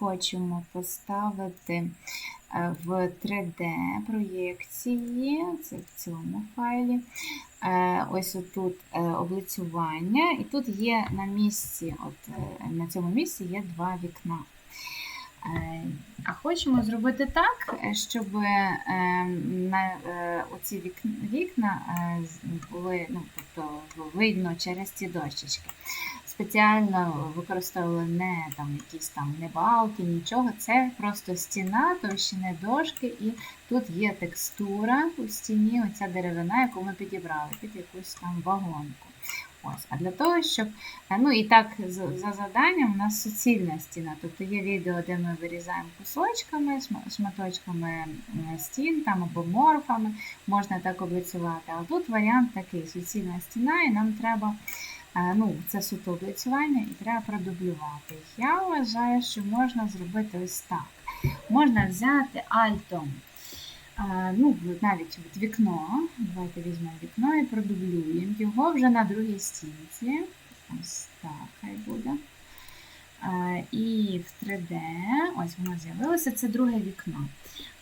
хочемо поставити е, в 3D-проєкції, це в цьому файлі. Е, Ось отут е, облицювання, і тут є на місці, от на цьому місці є два вікна. А хочемо зробити так, щоб на оці вікна, були, ну, тобто видно через ці дощечки. Спеціально використовували не там якісь там не балки, нічого. Це просто стіна, товщини дошки, і тут є текстура у стіні, оця деревина, яку ми підібрали під якусь там вагонку. Ось. А для того, щоб. е, Ну і так, за заданням у нас суцільна стіна. Тобто є відео, де ми вирізаємо кусочками, шма- шматочками стін там або морфами, можна так облицювати. А тут варіант такий: суцільна стіна, і нам треба. Е, Ну, це суто облицювання і треба продублювати. Я вважаю, що можна зробити ось так. Можна взяти альтом ну, навіть от вікно. Давайте візьмемо вікно і продублюємо його вже на другій стінці. Ось так хай буде. І в 3D, ось воно з'явилося, це друге вікно.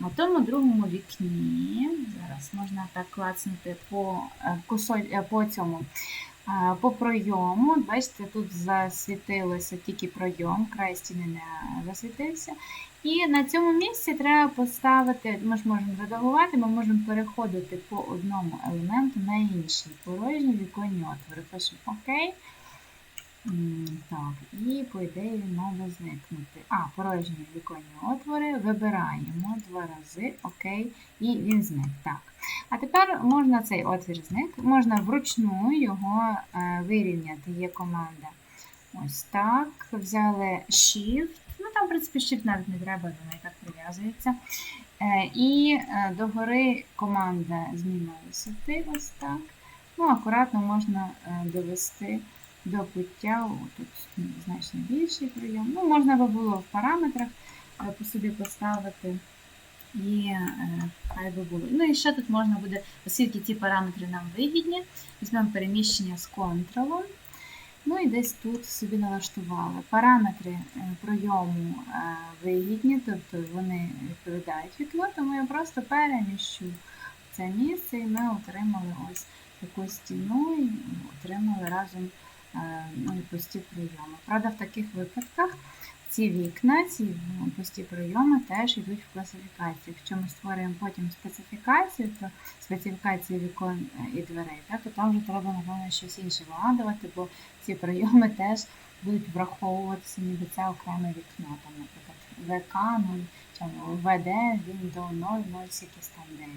На тому другому вікні, зараз можна так клацнути по, е, е, по цьому. По пройому, бачите, тут засвітилося тільки пройом, край стіни не засвітився. І на цьому місці треба поставити, ми ж можемо редагувати, ми можемо переходити по одному елементу на інший. Порожні віконні отвори. Пишемо ОК. Так, і по ідеї він зникнути. А, порожні віконні отвори. Вибираємо два рази, ОК, і він зник. Так. А тепер можна цей отвір зник, можна вручну його е, вирівняти. Є команда. Ось так. Взяли Shift. Ну там, в принципі, Shift навіть не треба, воно і так прив'язується. Е, І е, догори команда зміна висоти. Ось так. Ну, акуратно можна довести до пуття. Тут ну, значно більший прийом. Ну, можна би було в параметрах е, по собі поставити. І е, хай би було. Ну і ще тут можна буде, оскільки ті параметри нам вигідні, візьмемо переміщення з контролом. Ну і десь тут собі налаштували. Параметри е, пройому вигідні, тобто вони відповідають вікну, тому я просто переміщу це місце і ми отримали ось таку стіну і отримали разом ну, і пусті прийоми. Правда, в таких випадках ці вікна, ці ну, пусті прийоми теж йдуть в класифікацію. Якщо ми створюємо потім специфікацію, то специфікацію вікон е, і дверей, так, то там вже треба, напевно, щось інше вигадувати, бо ці прийоми теж будуть враховуватися, ніби це окреме вікно, там, наприклад, ВК 0, чи ВД, він до 0, 0, якийсь там 9.